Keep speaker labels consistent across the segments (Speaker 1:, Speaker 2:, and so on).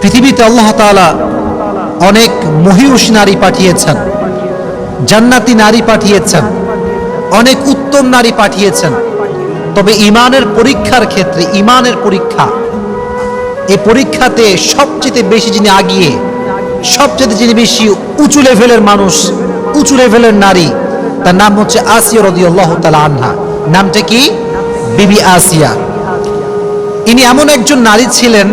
Speaker 1: পৃথিবীতে আল্লাহ তাআলা অনেক মহিউষ নারী পাঠিয়েছেন, জান্নাতি নারী পাঠিয়েছেন, অনেক উত্তম নারী পাঠিয়েছেন। তবে ইমানের পরীক্ষার ক্ষেত্রে ইমানের পরীক্ষা এই পরীক্ষাতে সবচেয়ে বেশি যিনি আগিয়ে, সবচেয়ে যিনি বেশি উঁচু লেভেলের মানুষ, উঁচু লেভেলের নারী, তার নাম হচ্ছে আসিয়া রদিয়াল্লাহ তালা আনহা। নামটা কি? বিবি আসিয়া। ইনি এমন একজন নারী ছিলেন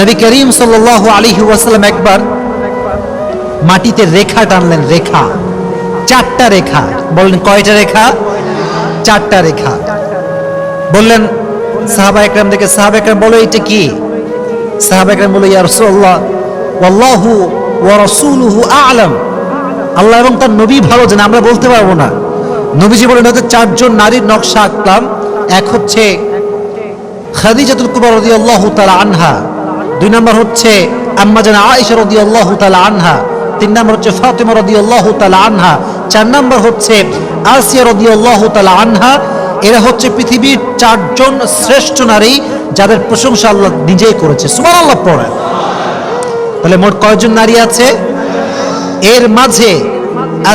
Speaker 1: নবী করিম সাল্লাহ আলী ওয়াসাল্লাম একবার মাটিতে রেখা টানলেন, রেখা। চারটা রেখা। বললেন, কয়টা রেখা? চারটা রেখা। বললেন, সাহাবা একরাম দেখে, সাহাবা একরাম বলো এটা কি? সাহাবা একরাম বলো, ইয়া রাসূলুল্লাহ, ওয়াল্লাহু ওয়া রাসূলুহু আ'লাম। আল্লাহ এবং তার নবী ভালো জানে, আমরা বলতে পারব না। নবীজি বলেন, হয়তো চারজন নারীর নকশা আঁকলাম। এক হচ্ছে খাদিজাতুল কুবরা রাদিয়াল্লাহু তাআলা আনহা। দুই নম্বর হচ্ছে আম্মা জানা আয়েশা রাদিয়াল্লাহু তাআলা আনহা। তিন নম্বর হচ্ছে ফাতিমা রাদিয়াল্লাহু তাআলা আনহা। চার নম্বর হচ্ছে আসিয়া রাদিয়াল্লাহু তাআলা আনহা। এরা হচ্ছে পৃথিবীর চারজন শ্রেষ্ঠ নারী যাদের প্রশংসা আল্লাহ নিজেই করেছে। সুবহানাল্লাহ পড়ে তাহলে মোট কয়জন নারী আছে? এর মাঝে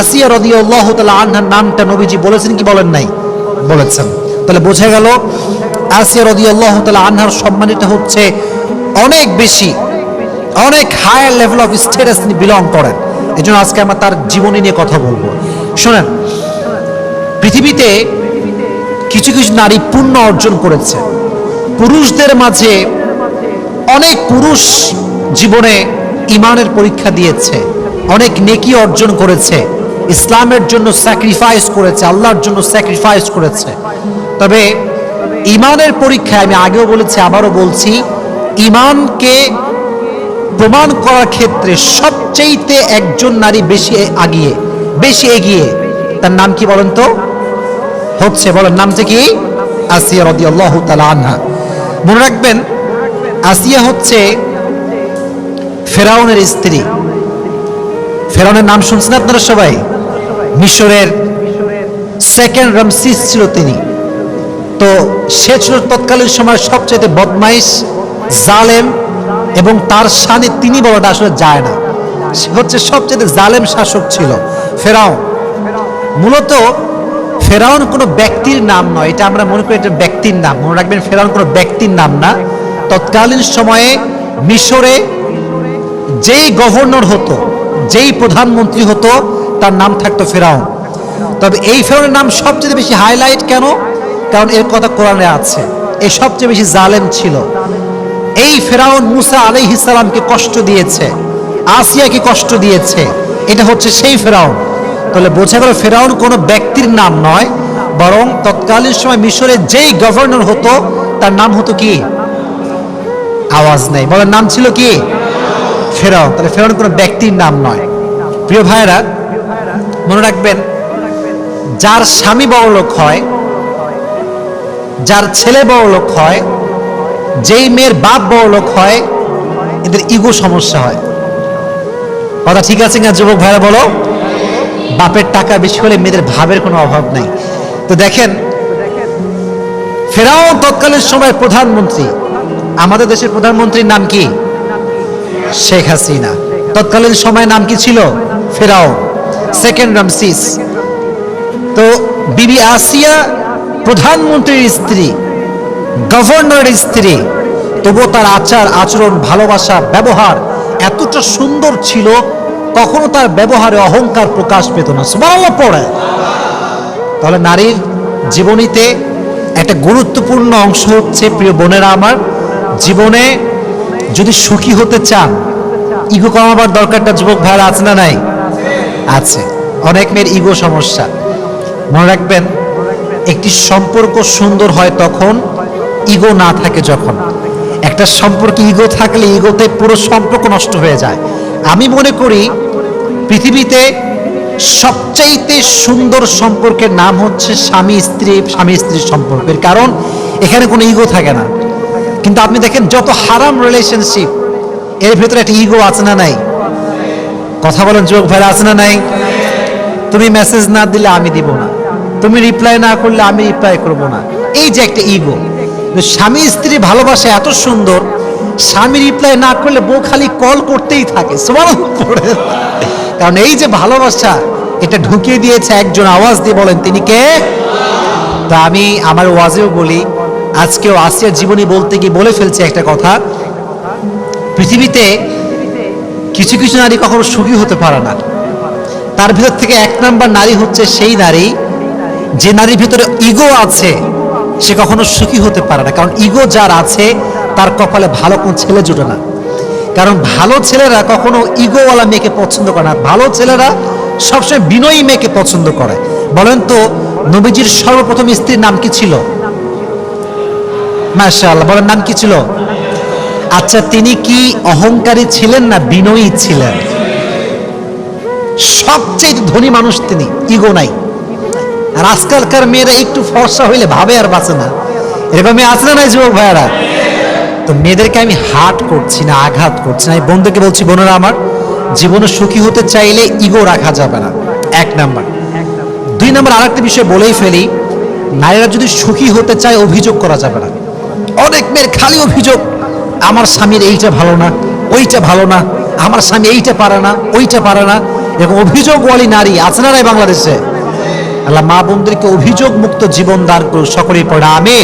Speaker 1: আসিয়া রাদিয়াল্লাহু তাআলা আনহার নামটা নবীজি বলেছেন কি বলেন নাই? বলেছেন। তাহলে বোঝা গেল, আসিয়া রাদিয়াল্লাহু তাআলা আনহার সম্মানিত হচ্ছে অনেক বেশি, অনেক হায়ার লেভেল অফ স্ট্যাটাস তিনি বিলং করেন। এই জন্য আজকে আমরা তার জীবনী নিয়ে কথা বলব। শোনেন, পৃথিবীতে কিছু কিছু নারী পুণ্য অর্জন করেছে। পুরুষদের মাঝে অনেক পুরুষ জীবনে ইমানের পরীক্ষা দিয়েছে, অনেক নেকি অর্জন করেছে, ইসলামের জন্য স্যাক্রিফাইস করেছে, আল্লাহর জন্য স্যাক্রিফাইস করেছে। তবে ইমানের পরীক্ষায় আমি আগেও বলেছি, আবারও বলছি ইমানকে প্রমাণ করার ক্ষেত্রে সবচেয়েতে একজন নারী বেশি আগিয়ে, বেশি এগিয়ে। তার নাম কি বলেন তো? হচ্ছে, বলেন নামটা কি? আসিয়া রাদিয়াল্লাহু তাআলা আনহা। মনে রাখবেন, আসিয়া হচ্ছে ফেরাউনের স্ত্রী। ফেরাউনের নাম শুনছেন আপনারা সবাই? মিশরের সেকেন্ড রামসিস ছিল তিনি। তো সে ছিল তৎকালীন সময় সবচেয়ে বদমাইশ জালেম এবং তার সানে তিনি বলাটা আসলে যায় না। সে হচ্ছে সবচেয়ে জালেম শাসক ছিল, ফেরাউন। মূলত ফেরাউন কোনো ব্যক্তির নাম নয়, এটা আমরা মনে করি এটা ব্যক্তির নাম। মনে রাখবেন ফেরাউন কোনো ব্যক্তির নাম না। তৎকালীন সময়ে মিশরে যেই গভর্নর হতো, যেই প্রধানমন্ত্রী হতো, তার নাম থাকতো ফেরাউন। তবে এই ফেরাউনের নাম সবচেয়ে বেশি হাইলাইট কেন? কারণ এর কথা কোরআনে আছে, এ সবচেয়ে বেশি জালেম ছিল। এই ফেরাউন মুসা আলাইহিসালামকে কষ্ট দিয়েছে, আসিয়াকে কষ্ট দিয়েছে। এটা হচ্ছে সেই ফেরাউন। তাহলে বোঝা গেল ফেরাউন কোনো ব্যক্তির নাম নয়, বরং তৎকালীন সময় মিশরে যেই গভর্নর হতো, তার নাম হতো কি? আওয়াজ নেই। বলার নাম ছিল কি? ফেরাউন। তাহলে ফেরাউন কোনো ব্যক্তির নাম নয়। প্রিয় ভাইয়েরা, মনে রাখবেন, যার স্বামী বড় লোক হয়, যার ছেলে বড় লোক হয় যেই মেয়ের বাপ বড় লোক হয়, এদের ইগো সমস্যা হয়। কথা ঠিক আছে না যুবক ভাইরা বলো? বাপের টাকা বেশি হলে মেয়েদের ভাবের কোনো অভাব নাই। তো দেখেন ফেরাও তৎকালীন সময় প্রধানমন্ত্রী, আমাদের দেশের প্রধানমন্ত্রীর নাম কি? শেখ হাসিনা। তৎকালীন সময় নাম কি ছিল? Pharaoh second Ramses. তো বিবি আসিয়া প্রধানমন্ত্রীর স্ত্রী গভর্নরের স্ত্রী, তবুও তার আচার, আচরণ, ভালোবাসা, ব্যবহার এতটা সুন্দর ছিল, কখনো তার ব্যবহারে অহংকার প্রকাশ পেত না। সুবহানাল্লাহ, পড়ে। তাহলে নারীর জীবনীতে একটা গুরুত্বপূর্ণ অংশ হচ্ছে, প্রিয় বোনেরা আমার, জীবনে যদি সুখী হতে চান, ইগো কমাবার দরকারটা যুবক ভাইরা আছে না নাই? আছে। অনেক মেয়ের ইগো সমস্যা। মনে রাখবেন, একটি সম্পর্ক সুন্দর হয় তখন ইগো না থাকে যখন। একটা সম্পর্কে ইগো থাকলে ইগোতে পুরো সম্পর্ক নষ্ট হয়ে যায়। আমি মনে করি পৃথিবীতে সবচাইতে সুন্দর সম্পর্কের নাম হচ্ছে স্বামী, স্ত্রী, স্বামী স্ত্রীর সম্পর্কের। কারণ এখানে কোনো ইগো থাকে না। কিন্তু আপনি দেখেন, যত হারাম রিলেশনশিপ এর ভেতরে একটা ইগো আছে না নাই? কথা বলেন যুবক ভাইরা, আছে না নাই? তুমি মেসেজ না দিলে আমি দিব না। তুমি রিপ্লাই না করলে আমি রিপ্লাই করব না। এই যে একটা ইগো। স্বামী স্ত্রী ভালোবাসা এত সুন্দর, স্বামী রিপ্লাই না করলে বউ খালি কল করতেই থাকে। কারণ এই যে ভালোবাসা, এটা ঢুকিয়ে দিয়েছে একজন আওয়াজ দিয়ে বলেন, তিনি কে? তা আমি আমার ওয়াজেও বলি, আজকেও আসিয়ার জীবনী বলতে গিয়ে বলে ফেলছে একটা কথা। পৃথিবীতে কিছু কিছু নারী কখনো সুখী হতে পারে না। তার ভিতর থেকে এক নাম্বার নারী হচ্ছে সেই নারী, যে নারীর ভিতরে ইগো আছে। সে কখনো সুখী হতে পারে না। কারণ ইগো যার আছে, তার কপালে ভালো কোন ছেলে জুটে না। কারণ ভালো ছেলেরা কখনো ইগোওয়ালা মেয়েকে পছন্দ করে না। ভালো ছেলেরা সবসময় বিনয়ী মেয়েকে পছন্দ করে। বলেন তো, নবীজির সর্বপ্রথম স্ত্রীর নাম কি ছিল? মাশাআল্লাহ, বলেন নাম কি ছিল? আচ্ছা তিনি কি অহংকারী ছিলেন না বিনয়ী ছিলেন? সবচেয়ে ধনী মানুষ তিনি ইগো নাই। আর আজকালকার মেয়েরা একটু ফর্সা হইলে ভাবে আর বাঁচে না। এরকম মেয়ে আছে না যুবক ভাইয়ারা? তো মেয়েদেরকে আমি হাট করছি না, আঘাত করছি না। বন্ধুকে বলছি, বোনেরা আমার, জীবনে সুখী হতে চাইলে ইগো রাখা যাবে না। এক নাম্বার। দুই নাম্বার, আরেকটা বিষয় বলেই ফেলি, নারীরা যদি সুখী হতে চায়, অভিযোগ করা যাবে না। অনেক মেয়ের খালি অভিযোগ, আমার স্বামীর এইটা ভালো না, ওইটা ভালো না, আমার স্বামী এইটা পারে না, ওইটা পারে না। এরকম অভিযোগওয়ালী নারী আছে না বাংলাদেশে? আল্লাহ মা বোনদেরকে অভিযোগ মুক্ত জীবন দান করুক সকলেই পড়ে আমি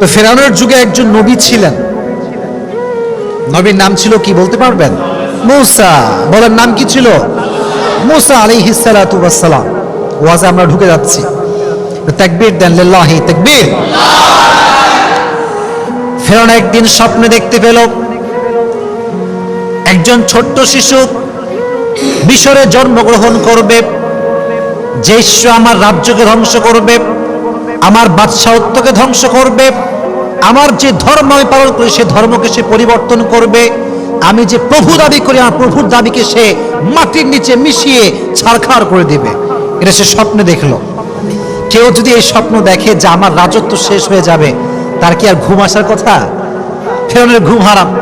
Speaker 1: তো ফেরানোর যুগে একজন নবী ছিলেন। নবীর নাম ছিল কি বলতে পারবেন? মুসা। বলেন নাম কি ছিল? মুসা আলী হিসালাম ওয়াজে আমরা ঢুকে যাচ্ছি। তাকবীর দেন, লিল্লাহি তাকবীর। ফেরান একদিন স্বপ্নে দেখতে পেল একজন ছোট্ট শিশু মিশরে জন্মগ্রহণ করবে। যে ঈশ্বর আমার রাজ্যকে ধ্বংস করবে, আমার বাদশাহত্বকে ধ্বংস করবে, আমার যে ধর্ম আমি পালন করি, সে ধর্মকে সে পরিবর্তন করবে, আমি যে প্রভু দাবি করি, আমার প্রভুর দাবিকে সে মাটির নিচে মিশিয়ে ছাড়খাড় করে দিবে। এটা সে স্বপ্নে দেখল। কেউ যদি এই স্বপ্ন দেখে যে আমার রাজত্ব শেষ হয়ে যাবে, তার কি আর ঘুম আসার কথা? ফেরনের ঘুম হারাম।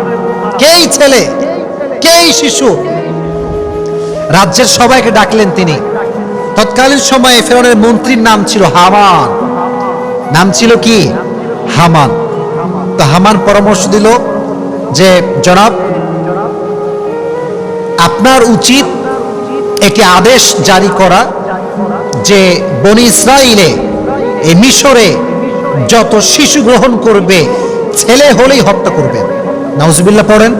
Speaker 1: কেই ছেলে? কেই শিশু? রাজ্যের সবাইকে ডাকলেন তিনি। তৎকালীন সময়ে ফেরনের মন্ত্রীর নাম ছিল হামান। নাম ছিল কি? হামান। তো হামান পরামর্শ দিল যে, জনাব, আপনার উচিত একটি আদেশ জারি করা যে বনি ইসরাইলে, এই মিশরে যত শিশু গ্রহণ করবে, ছেলে হলেই হত্যা করবেন নাউজুবিল্লাহ পড়েন।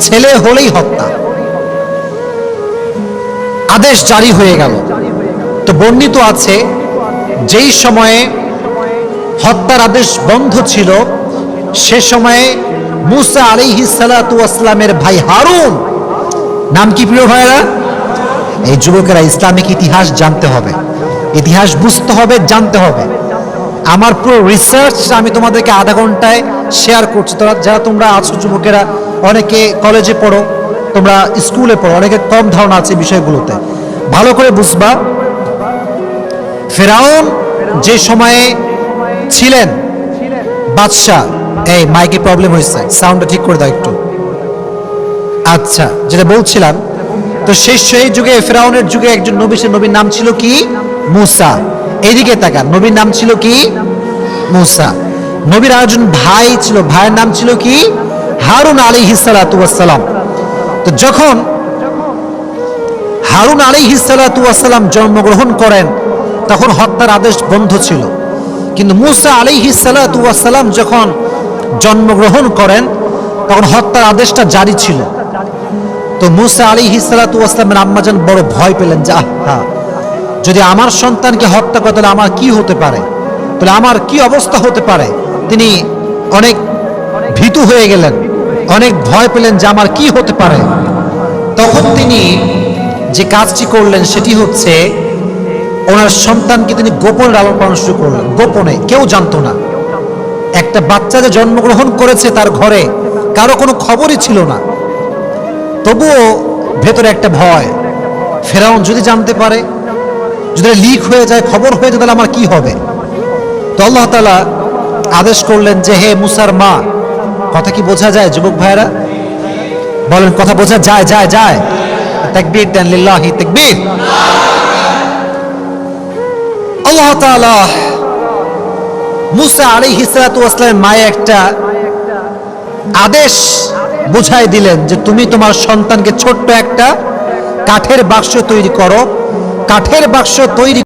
Speaker 1: ছেলে হলেই হত্যা। আদেশ জারি হয়ে গেল। তো বর্ণিত আছে, যেই সময়ে হত্যার আদেশ বন্ধ ছিল, সে সময়ে মুসা আলিহি সালামের ভাই হারুন, নাম কি প্রিয় ভাইরা এই যুবকেরা ইসলামিক ইতিহাস জানতে হবে। ইতিহাস বুঝতে হবে, জানতে হবে। আমার পুরো রিসার্চ আমি তোমাদেরকে আধা ঘন্টায় শেয়ার করছি। তোরা যারা তোমরা আছো যুবকেরা, অনেকে কলেজে পড়ো তোমরা স্কুলে পড়ো, অনেকে কম ধারণা আছে বিষয়গুলোতে। ভালো করে বুঝবা। ফেরাউন যে সময়ে ছিলেন, বাদশাহ, এই মাইকে প্রবলেম হয়েছে সাউন্ডটা ঠিক করে দাও একটু। আচ্ছা যেটা বলছিলাম, তো সেই সেই যুগে, ফেরাউনের যুগে একজন নবী সে নবীর নাম ছিল কি? মুসা। এদিকে তাকান, নবীর নাম ছিল কি? মুসা। নবীর আরেকজন ভাই ছিল, ভাইয়ের নাম ছিল কি? হারুন আলী হিসালাতাম তো যখন হারুন আলী হিসালাতাম জন্মগ্রহণ করেন, তখন হত্যার আদেশ বন্ধ ছিল। কিন্তু মুসা আলী হিসালাতাম যখন জন্মগ্রহণ করেন, তখন হত্যার আদেশটা জারি ছিল। তো মুসা হিসালাতামের আম্মাজান বড় ভয় পেলেন যে, আহা যদি আমার সন্তানকে হত্যা করে, তাহলে আমার কি হতে পারে? তাহলে আমার কি অবস্থা হতে পারে? তিনি অনেক ভীতু হয়ে গেলেন। অনেক ভয় পেলেন যে আমার কি হতে পারে। তখন তিনি যে কাজটি করলেন সেটি হচ্ছে ওনার সন্তানকে তিনি গোপনে লালন পালন শুরু করলেন। গোপনে, কেউ জানতো না। একটা বাচ্চা যে জন্মগ্রহণ করেছে তার ঘরে কারও কোনো খবরই ছিল না। তবুও ভেতরে একটা ভয়, ফেরাউন যদি জানতে পারে, যদি লিক হয়ে যায়, খবর হয়ে যায়, তাহলে আমার কি হবে? তো আল্লাহ তালা আদেশ করলেন যে, হে মুসার মা কথা কি বোঝা যায়, যুবক ভাইরা বলেন, কথা বোঝা যায় যায় যায়। তাকবীর দেন, লিল্লাহি তাকবীর। আল্লাহ তাআলা মুসা আলী হিসরাতামের মায়ে একটা আদেশ বুঝাই দিলেন যে তুমি তোমার সন্তানকে ছোট্ট একটা কাঠের বাক্স তৈরি করো। কাঠের বাক্স তৈরি